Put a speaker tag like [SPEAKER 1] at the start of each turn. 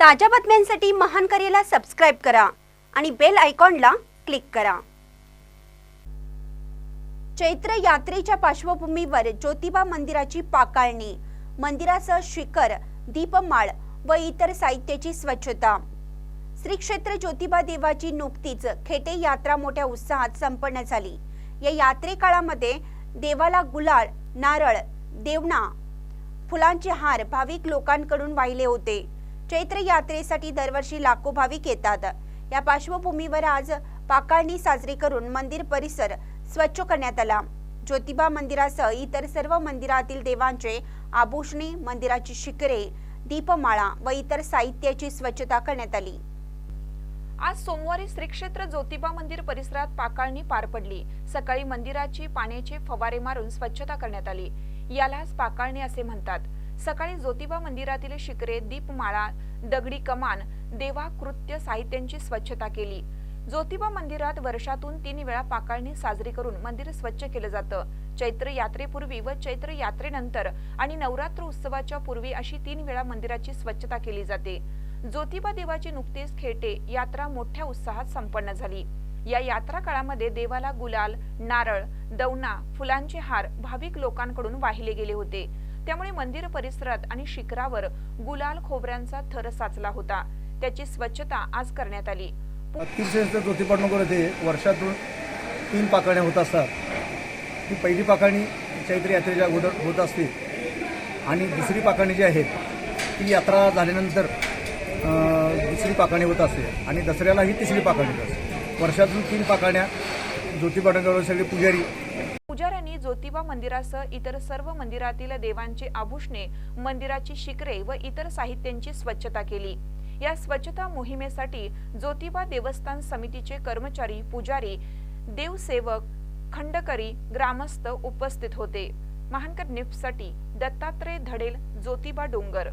[SPEAKER 1] ताज्या बातम्यांसाठी महान करेला सबस्क्राईब करा आणि बेल आयकॉनला क्लिक करा. चैत्र यात्रेच्या पार्श्वभूमीवर ज्योतिबा मंदिराची पाकाळणी मंदिराचं शिखर दीपमाळ व इतर साहित्याची स्वच्छता. श्री क्षेत्र ज्योतिबा देवाची नुकतीच खेटे यात्रा मोठ्या उत्साहात संपन्न झाली. या यात्रे काळामध्ये देवाला गुलाळ नारळ देवणा फुलांचे हार भाविक लोकांकडून वाहिले होते. चैत्र यात्रेसाठी दरवर्षी लाखो भाविक येतात. या पार्श्वभूमीवर आज पाकाळणी साजरी करून मंदिर परिसर स्वच्छ करण्यात आला. ज्योतिबा मंदिरासह इतर सर्व मंदिरातील देवांचे आभूषणे मंदिराची शिखरे दीपमाळा व इतर साहित्याची स्वच्छता करण्यात आली.
[SPEAKER 2] आज सोमवारी श्री क्षेत्र ज्योतिबा मंदिर परिसरात पाकाळणी पार पडली. सकाळी मंदिराची पाण्याचे फवारे मारून स्वच्छता करण्यात आली. यालाच पाकाळणी असे म्हणतात. सकाळी ज्योतिबा मंदिरातील शिखरे दीपमाळा दगडी कमान देवा कृत्य साहित्यांची स्वच्छता केली. ज्योतिबा मंदिरात वर्षातून तीन वेळा पाकाळणी साजरी करून मंदिर स्वच्छ केलं जातं. चैत्र यात्रेपूर्वी व चैत्र यात्रेनंतर आणि नवरात्र उत्सवाच्या पूर्वी अशी तीन वेळा मंदिराची स्वच्छता केली जाते. ज्योतिबा देवाची नुकतीच खेटे यात्रा मोठ्या उत्साहात संपन्न झाली. या यात्रा काळामध्ये देवाला गुलाल नारळ दवना फुलांचे हार भाविक लोकांकडून वाहिले गेले होते. त्यामुळे मंदिर परिसरात आणि शिखरावर गुलाल खोबऱ्यांचा थर साचला होता. त्याची स्वच्छता आज करण्यात आली.
[SPEAKER 3] तीर्थक्षेत्र ज्योतिपाटनगर येथे वर्षातून तीन पाकळण्या होत असतात. ही पहिली पाकळणी चैत्र यात्रेच्या अगोदर होत असते. आणि दुसरी पाकळणी जी आहे ती यात्रा झाल्यानंतर दुसरी पाकळणी होत असते. आणि दसऱ्याला ही तिसरी पाकळणी होत असते. वर्षातून तीन पाकळण्या ज्योतिपाटनगरवर सगळे पुजारी
[SPEAKER 2] पुजाऱ्यांनी ज्योतिबा मंदिरासह इतर सर्व मंदिरातील देवांची आभूषणे मंदिराची शिखरे व इतर साहित्यांची स्वच्छता केली. या स्वच्छता मोहिमेसाठी ज्योतिबा देवस्थान समितीचे कर्मचारी पुजारी देवसेवक खंडकरी ग्रामस्थ उपस्थित होते. महानकर निफ्टसाठी दत्तात्रय धडेल ज्योतिबा डोंगर.